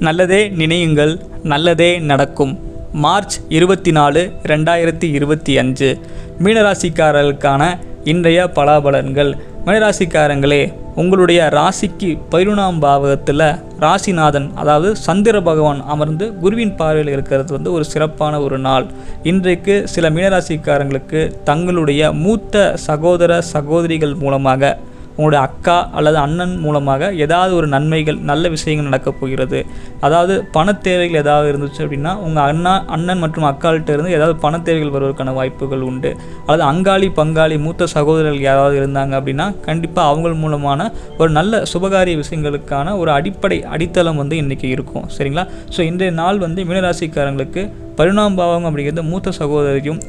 நல்லதே நினையுங்கள் நல்லதே நடக்கும். மார்ச் இருபத்தி நாலு ரெண்டாயிரத்தி இருபத்தி அஞ்சு. மீனராசிக்காரர்களுக்கான இன்றைய பலாபலன்கள். மீனராசிக்காரங்களே உங்களுடைய ராசிக்கு பதினொன்றாம் பாவகத்தில் ராசிநாதன் அதாவது சந்திர பகவான் அமர்ந்து குருவின் பார்வையில் இருக்கிறது வந்து ஒரு சிறப்பான ஒரு நாள். இன்றைக்கு சில மீனராசிக்காரங்களுக்கு தங்களுடைய மூத்த சகோதர சகோதரிகள் மூலமாக உங்களுடைய அக்கா அல்லது அண்ணன் மூலமாக ஏதாவது ஒரு நன்மைகள் நல்ல விஷயங்கள் நடக்கப் போகிறது. அதாவது பண தேவைகள் ஏதாவது இருந்துச்சு அப்படின்னா உங்கள் அண்ணா அண்ணன் மற்றும் அக்காள்கிட்ட இருந்து ஏதாவது பண தேவைகள் வருவதற்கான வாய்ப்புகள் உண்டு. அல்லது அங்காளி பங்காளி மூத்த சகோதரர்கள் யாராவது இருந்தாங்க அப்படின்னா கண்டிப்பாக அவங்க மூலமான ஒரு நல்ல சுபகாரிய விஷயங்களுக்கான ஒரு அடிப்படை அடித்தளம் வந்து இன்றைக்கி இருக்கும். சரிங்களா? ஸோ இன்றைய நாள் வந்து மீனராசிக்காரங்களுக்கு பரிணாம பாவம் அப்படிங்கிறது மூத்த சகோதரியும்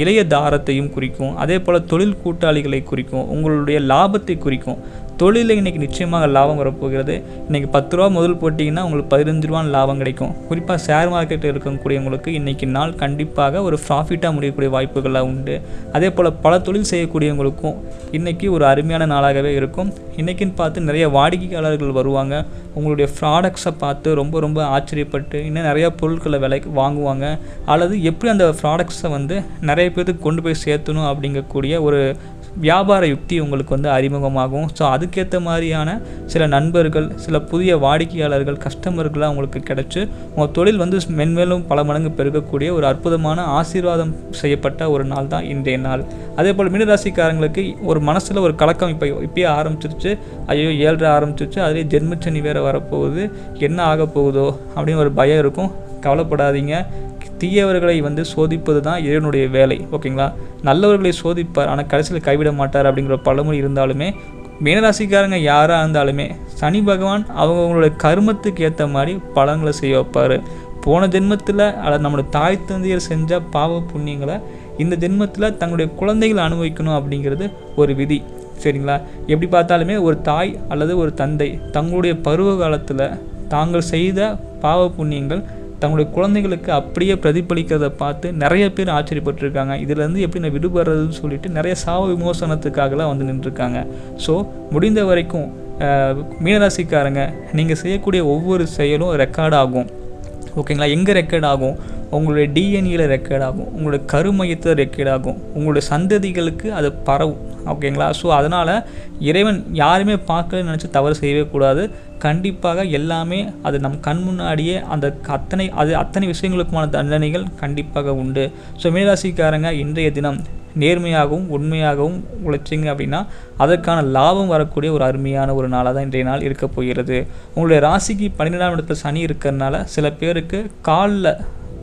இளைய தாரத்தையும் குறிக்கும் அதே போல் தொழில் கூட்டாளிகளை குறிக்கும் உங்களுடைய லாபத்தை குறிக்கும். தொழிலில் இன்றைக்கி நிச்சயமாக லாபம் வரப்போகிறது. இன்றைக்கி பத்து ரூபா முதல் போட்டிங்கன்னா உங்களுக்கு பதினஞ்சு ரூபான்னு லாபம் கிடைக்கும். குறிப்பாக ஷேர் மார்க்கெட்டில் இருக்கக்கூடியவங்களுக்கு இன்றைக்கி நாள் கண்டிப்பாக ஒரு ப்ராஃபிட்டாக முடியக்கூடிய வாய்ப்புகளாக உண்டு. அதே போல் பல தொழில் செய்யக்கூடியவங்களுக்கும் இன்றைக்கி ஒரு அருமையான நாளாகவே இருக்கும். இன்றைக்கின்னு பார்த்து நிறைய வாடிக்கையாளர்கள் வருவாங்க. உங்களுடைய ப்ராடக்ட்ஸை பார்த்து ரொம்ப ரொம்ப ஆச்சரியப்பட்டு இன்னும் நிறையா பொருட்களை விலைக்கு வாங்குவாங்க. அல்லது எப்படி அந்த ப்ராடக்ட்ஸை வந்து நிறைய பேருக்கு கொண்டு போய் சேர்த்தணும் அப்படிங்கக்கூடிய ஒரு வியாபார யுக்தி உங்களுக்கு வந்து அறிமுகமாகும் ஸோ அதுக்கேற்ற மாதிரியான சில நண்பர்கள் சில புதிய வாடிக்கையாளர்கள் கஸ்டமர்களாக உங்களுக்கு கிடச்சி உங்கள் தொழில் வந்து மென்மேலும் பல மடங்கு பெருகக்கூடிய ஒரு அற்புதமான ஆசீர்வாதம் செய்யப்பட்ட ஒரு நாள் தான் இன்றைய நாள். அதே போல் மீனராசிக்காரங்களுக்கு ஒரு மனசில் ஒரு கலக்கம் இப்போ இப்பயே ஆரம்பிச்சிருச்சு. ஐயோ ஏழரை ஆரம்பிச்சிருச்சு. அதிலே ஜென்மச்சனி வேறு வரப்போகுது. என்ன ஆக போகுதோ அப்படின்னு ஒரு பயம் இருக்கும். கவலைப்படாதீங்க. தீயவர்களை வந்து சோதிப்பது தான் இறைவனுடைய வேலை ஓகேங்களா? நல்லவர்களை சோதிப்பார் ஆனால் கடைசியில் கைவிட மாட்டார் அப்படிங்கிற பழமொழி இருந்தாலுமே மீனராசிக்காரங்க யாராக இருந்தாலுமே சனி பகவான் அவங்கவுங்களுடைய கர்மத்துக்கு ஏற்ற மாதிரி பலன்களை செய்ய வைப்பார். போன ஜென்மத்தில் அல்லது நம்மளோட தாய் தந்தையர் செஞ்ச பாவ புண்ணியங்களை இந்த ஜென்மத்தில் தங்களுடைய குழந்தைகள் அனுபவிக்கணும் அப்படிங்கிறது ஒரு விதி சரிங்களா? எப்படி பார்த்தாலுமே ஒரு தாய் அல்லது ஒரு தந்தை தங்களுடைய பருவ காலத்தில் தாங்கள் செய்த பாவ புண்ணியங்கள் தங்களுடைய குழந்தைகளுக்கு அப்படியே பிரதிபலிக்கிறத பார்த்து நிறைய பேர் ஆச்சரியப்பட்டிருக்காங்க. இதுலேருந்து எப்படி நான் விடுபடுறதுன்னு சொல்லிட்டு நிறைய சாவ விமோசனத்துக்காகலாம் வந்து நின்றுருக்காங்க. ஸோ முடிந்த வரைக்கும் மீனராசிக்காரங்க நீங்கள் செய்யக்கூடிய ஒவ்வொரு செயலும் ரெக்கார்ட் ஆகும். ஓகேங்களா? எங்கே ரெக்கார்ட் ஆகும்? உங்களுடைய டிஎன்ஏல ரெக்கார்ட் ஆகும். உங்களுடைய கருமையத்தில் ரெக்கார்ட் ஆகும். உங்களுடைய சந்ததிகளுக்கு அது பரவும். ஓகேங்களா? ஸோ அதனால் இறைவன் யாருமே பார்க்கலன்னு நினச்சி தவறு செய்யவே கூடாது. கண்டிப்பாக எல்லாமே அது நம் கண் முன்னாடியே அந்த அத்தனை அது அத்தனை விஷயங்களுக்குமான தண்டனைகள் கண்டிப்பாக உண்டு. ஸோ மீனராசிக்காரங்க இன்றைய தினம் நேர்மையாகவும் உண்மையாகவும் உழைச்சிங்க அப்படின்னா அதற்கான லாபம் வரக்கூடிய ஒரு அருமையான ஒரு நாளாக தான் இன்றைய நாள் இருக்க போகிறது. உங்களுடைய ராசிக்கு பன்னிரெண்டாம் இடத்துல சனி இருக்கிறதுனால சில பேருக்கு காலில்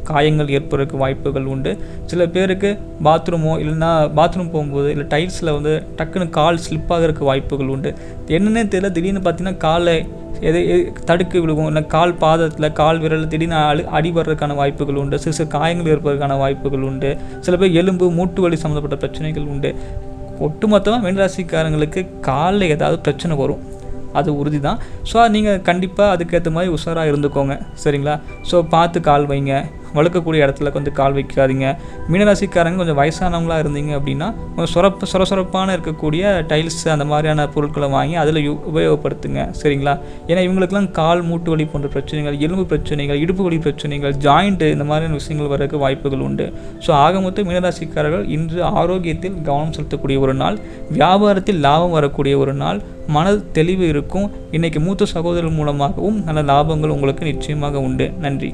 காயங்கள் ஏற்படுறதுக்கு வாய்ப்புகள் உண்டு. சில பேருக்கு பாத்ரூமோ இல்லைன்னா பாத்ரூம் போகும்போது இல்லை டைல்ஸில் வந்து டக்குன்னு கால் ஸ்லிப் ஆகிறதுக்கு வாய்ப்புகள் உண்டு. என்னென்னே தெரியல திடீர்னு பார்த்தீங்கன்னா காலை எது எது- தடுக்கு விழுகும். இல்லை கால் பாதத்தில் கால் விரல் திடீர்னு அழு அடிபடுறதுக்கான வாய்ப்புகள் உண்டு. சிறு சிறு காயங்கள் ஏற்படுறதுக்கான வாய்ப்புகள் உண்டு. சில பேர் எலும்பு மூட்டு வலி சம்மந்தப்பட்ட பிரச்சனைகள் உண்டு. ஒட்டுமொத்தமாக மீனராசிக்காரங்களுக்கு காலில் ஏதாவது பிரச்சனை வரும். அது உறுதி தான் ஸோ நீங்கள் கண்டிப்பாக அதுக்கேற்ற மாதிரி உஷாராக இருந்துக்கோங்க. சரிங்களா? ஸோ பார்த்து கால் வைங்க. வழுக்கக்கூடிய இடத்துல கொஞ்சம் கால் வைக்காதீங்க. மீனராசிக்காரங்க கொஞ்சம் வயசானவங்களா இருந்தீங்க அப்படின்னா கொஞ்சம் சொரப்பு சொர சொரப்பான இருக்கக்கூடிய டைல்ஸ் அந்த மாதிரியான பொருட்களை வாங்கி அதில் உபயோகப்படுத்துங்க. சரிங்களா? ஏன்னா இவங்களுக்குலாம் கால் மூட்டு வலி போன்ற பிரச்சனைகள் எலும்பு பிரச்சனைகள் இடுப்பு வலி பிரச்சனைகள் ஜாயிண்ட்டு இந்த மாதிரியான விஷயங்கள் வரக்கு வாய்ப்புகள் உண்டு. ஸோ ஆக மொத்தம் மீனராசிக்காரர்கள் இன்று ஆரோக்கியத்தில் கவனம் செலுத்தக்கூடிய ஒரு நாள் வியாபாரத்தில் லாபம் வரக்கூடிய ஒரு நாள் மன தெளிவு இருக்கும். இன்னைக்கு மூத்த சகோதரர் மூலமாகவும் நல்ல லாபங்கள் உங்களுக்கு நிச்சயமாக உண்டு. நன்றி.